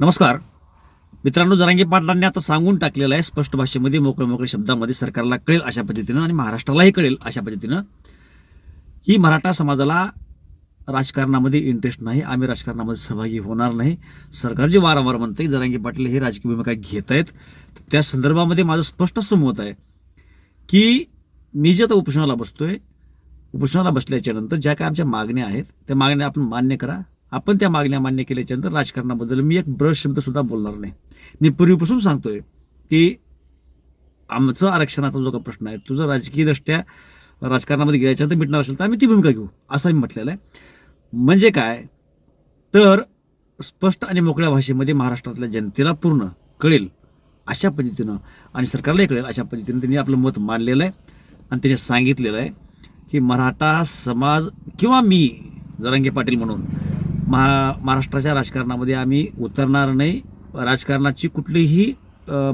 नमस्कार. मित्रांनो जरांगी पाटलांनी आता सांगून टाकलेलं आहे स्पष्ट भाषेमध्ये मोकळ्या मोकळ्या शब्दामध्ये सरकारला कळेल अशा पद्धतीनं आणि महाराष्ट्रालाही कळेल अशा पद्धतीनं की मराठा समाजाला राजकारणामध्ये इंटरेस्ट नाही आम्ही राजकारणामध्ये सहभागी होणार नाही. सरकार जे वारंवार म्हणते जरांगी पाटील हे राजकीय भूमिका घेत आहेत. त्या संदर्भामध्ये माझं स्पष्ट असं मत आहे की मी जे आता उपोषणाला बसतोय उपोषणाला बसल्याच्यानंतर ज्या काय आमच्या मागण्या आहेत त्या मागण्या आपण मान्य करा. आपण त्या मागण्या मान्य केल्याच्यानंतर राजकारणाबद्दल मी एक ब्रश शब्दसुद्धा बोलणार नाही. मी पूर्वीपासून सांगतोय की आमचं आरक्षणाचा जो का प्रश्न आहे तुझं राजकीयदृष्ट्या राजकारणामध्ये गेल्याच्यानंतर मिटणार असेल तर आम्ही ती भूमिका घेऊ असं मी म्हटलेलं आहे. म्हणजे काय? तर स्पष्ट आणि मोकळ्या भाषेमध्ये महाराष्ट्रातल्या जनतेला पूर्ण कळेल अशा पद्धतीनं आणि सरकारलाही कळेल अशा पद्धतीनं त्यांनी आपलं मत मांडलेलं आहे आणि त्यांनी सांगितलेलं आहे की मराठा समाज किंवा मी जरांगे पाटील म्हणून महा महाराष्ट्राच्या राजकारणामध्ये आम्ही उतरणार नाही. राजकारणाची कुठलीही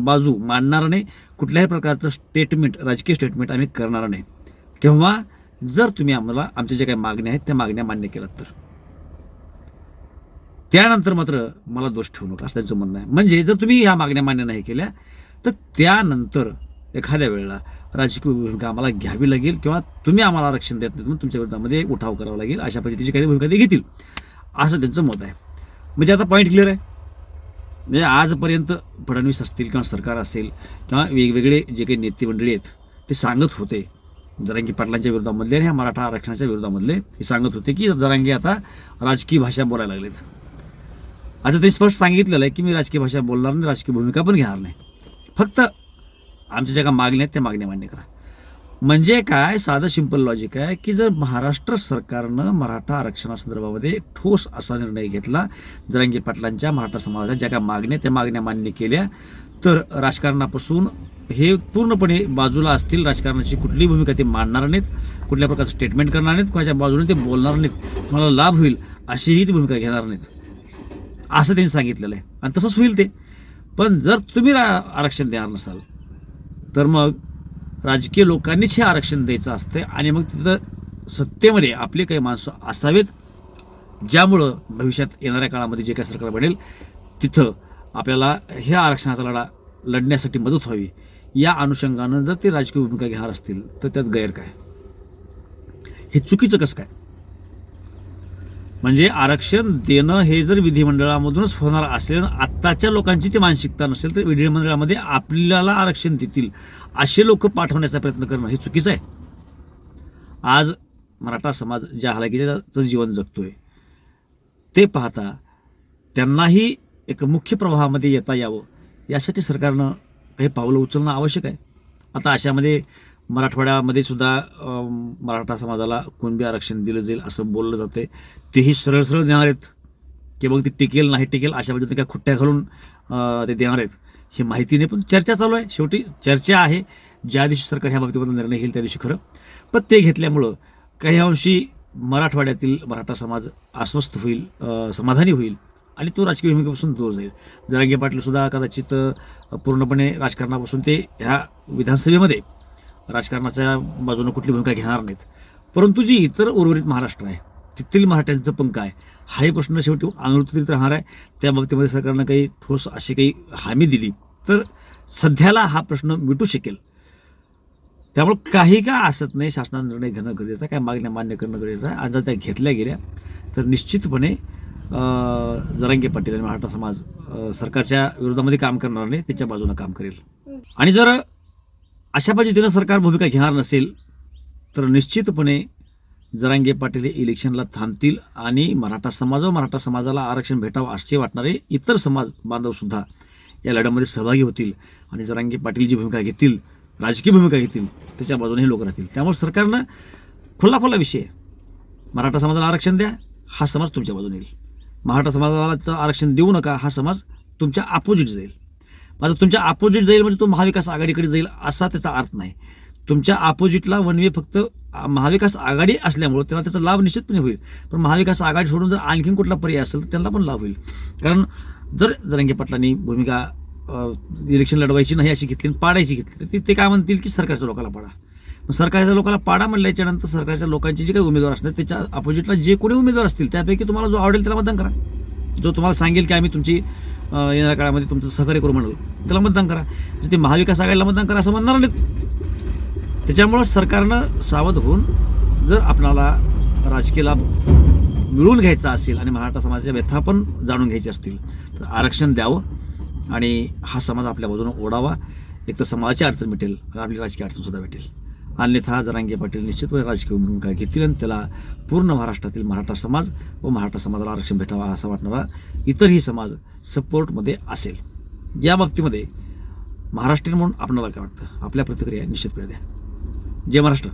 बाजू मांडणार नाही. कुठल्याही प्रकारचं स्टेटमेंट राजकीय स्टेटमेंट आम्ही करणार नाही. किंवा जर तुम्ही आम्हाला आमच्या ज्या काही मागण्या आहेत त्या मागण्या मान्य केल्यात तर. त्यानंतर मात्र मला दोष ठेवू नका असं त्यांचं म्हणणं आहे. म्हणजे जर तुम्ही ह्या मागण्या मान्य नाही केल्या तर त्यानंतर एखाद्या वेळेला राजकीय भूमिका आम्हाला घ्यावी लागेल किंवा तुम्ही आम्हाला आरक्षण देत नाही म्हणून तुमच्या विरोधामध्ये उठाव करावा लागेल. अशा पद्धतीची काही भूमिका ते घेतील. असं त्यांचं मत आहे. म्हणजे आता पॉईंट क्लिअर आहे? म्हणजे आजपर्यंत फडणवीस असतील किंवा सरकार असेल किंवा वेगवेगळे जे काही नेते मंडळी आहेत ते सांगत होते. जरांगी पाटलांच्या विरोधामधले आणि ह्या मराठा आरक्षणाच्या विरोधामधले हे सांगत होते की जरांगी आता राजकीय भाषा बोलायला लागलेत. आता ते स्पष्ट सांगितलेलं आहे की मी राजकीय भाषा बोलणार नाही राजकीय भूमिका पण घेणार नाही. फक्त आमच्या ज्या काय मागण्या आहेत त्या मागण्या मान्य करा. म्हणजे काय? साधं सिंपल लॉजिक आहे की जर महाराष्ट्र सरकारनं मराठा आरक्षणासंदर्भामध्ये ठोस असा निर्णय घेतला जरांगी पाटलांच्या मराठा समाजाच्या ज्या काय मागण्या त्या मागण्या मान्य केल्या तर राजकारणापासून हे पूर्णपणे बाजूला असतील राजकारणाची कुठलीही भूमिका ते मांडणार नाहीत कुठल्या प्रकारचं स्टेटमेंट करणार नाहीत कोणाच्या बाजूने ते बोलणार नाहीत तुम्हाला लाभ होईल अशीही ती भूमिका घेणार नाहीत. असं त्यांनी सांगितलेलं आहे. आणि तसंच होईल ते. पण जर तुम्ही रा- आरक्षण देणार नसाल तर मग राजकीय लोकांनीच हे आरक्षण द्यायचं असतं आणि मग तिथं सत्तेमध्ये आपले काही माणसं असावेत ज्यामुळं भविष्यात येणाऱ्या काळामध्ये जे काही सरकार बनेल तिथं आपल्याला ह्या आरक्षणाचा लढा लढण्यासाठी मदत व्हावी. या अनुषंगानं जर ते राजकीय भूमिका घेणार असतील तर त्यात गैर काय? हे चुकीचं कसं काय? म्हणजे आरक्षण देणं हे जर विधिमंडळामधूनच होणार असेल आत्ताच्या लोकांची ती मानसिकता नसेल तर विधिमंडळामध्ये आपल्याला आरक्षण देतील असे लोक पाठवण्याचा प्रयत्न करणं हे चुकीचं आहे. आज मराठा समाज ज्या हलाखीचं जीवन जगतोय ते पाहता त्यांनाही एक मुख्य प्रवाहामध्ये येता यावं यासाठी सरकारनं काही पावलं उचलणं आवश्यक आहे. आता अशामध्ये मराठवाड्यामध्ये सुद्धा मराठा समाजाला कुणबी आरक्षण दिलं जाईल असं बोललं जाते. तेही सरळ सरळ देणार आहेत. की मग ते टिकेल नाही टिकेल अशा पद्धतीने काय खुट्ट्या घालून ते देणार आहेत. ही माहिती नाही पण चर्चा चालू आहे. शेवटी चर्चा आहे. ज्या दिवशी सरकार ह्या बाबतीबद्दल निर्णय घेईल त्या दिवशी खरं. पण ते घेतल्यामुळं काही अंशी मराठवाड्यातील मराठा समाज अस्वस्थ होईल समाधानी होईल आणि तो राजकीय भूमिकेपासून दूर जाईल. जरांगे पाटीलसुद्धा कदाचित पूर्णपणे राजकारणापासून ते ह्या विधानसभेमध्ये राजकारणाच्या बाजूने कुठली भूमिका घेणार नाहीत. परंतु जी इतर उर्वरित महाराष्ट्र आहे तिथील मराठ्यांचं पण काय हाही प्रश्न शेवटी अनुत्तरित राहणार आहे. त्या बाबतीमध्ये सरकारनं काही ठोस अशी काही हमी दिली. तर सध्याला हा प्रश्न मिटू शकेल. त्यामुळे काही का असत नाही शासनाने निर्णय घेणं गरजेचं आहे काय मागण्या मान्य करणं गरजेचं आहे. आणि जर त्या घेतल्या गेल्या. तर निश्चितपणे जरांगे पाटील आणि मराठा समाज सरकारच्या विरोधामध्ये काम करणार नाही त्याच्या बाजूनं काम करेल. आणि जर अशा पद्धतीनं सरकार भूमिका घेणार नसेल तर निश्चितपणे जरांगे पाटील हे इलेक्शनला थांबतील आणि मराठा समाज व मराठा समाजाला आरक्षण भेटावं असे वाटणारे इतर समाज बांधवसुद्धा या लढ्यामध्ये सहभागी होतील आणि जरांगे पाटील जी भूमिका घेतील राजकीय भूमिका घेतील त्याच्या बाजूने हे लोक राहतील. त्यामुळे सरकारनं खुला खुला विषय मराठा समाजाला आरक्षण द्या हा समाज तुमच्या बाजूने येईल. मराठा समाजाला आरक्षण देऊ नका हा समाज तुमच्या अपोजिट जाईल माझं तुमच्या अपोजिट जाईल म्हणजे तो महाविकास आघाडीकडे जाईल असा त्याचा अर्थ नाही. तुमच्या अपोजिटला वन वे फक्त महाविकास आघाडी असल्यामुळं त्यांना त्याचा लाभ निश्चितपणे होईल. पण महाविकास आघाडी सोडून जर आणखीन कुठला पर्याय असेल तर त्यांना पण लाभ होईल. कारण जर जरंगे पाटलांनी भूमिका इलेक्शन लढवायची नाही अशी घेतली आणि पाडायची घेतली तर ते- ते काय म्हणतील की सरकारच्या लोकाला पाडा. मग सरकारच्या लोकाला पाडा म्हणल्याच्यानंतर सरकारच्या लोकांचे जे काही उमेदवार असणार त्याच्या अपोजिटला जे कोणी उमेदवार असतील त्यापैकी तुम्हाला जो आवडेल त्याला मतदान करा. जो तुम्हाला सांगेल की आम्ही तुमची येणाऱ्या काळामध्ये तुमचं सहकार्य करू म्हणाल त्याला मतदान करा. जर ते महाविकास आघाडीला मतदान करा असं म्हणणार नाहीत. त्याच्यामुळं सरकारनं सावध होऊन जर आपणाला राजकीय लाभ मिळवून घ्यायचा असेल आणि मराठा समाजाच्या व्यथा पण जाणून घ्यायची असतील तर आरक्षण द्यावं आणि हा समाज आपल्या बाजूनं ओढावा. एक तर समाजाची अडचण भेटेल आणि आपली राजकीय अडचणसुद्धा भेटेल अन्यथा जरांगे पाटील निश्चितपणे राजकीय भूमिका घेतील आणि त्याला पूर्ण महाराष्ट्रातील मराठा समाज व मराठा समाजाला आरक्षण भेटावा असा वाटणारा इतरही समाज सपोर्टमध्ये असेल. या बाबतीमध्ये महाराष्ट्रीयन म्हणून आपणाला काय वाटतं? आपल्या प्रतिक्रिया निश्चितपणे द्या. जय महाराष्ट्र.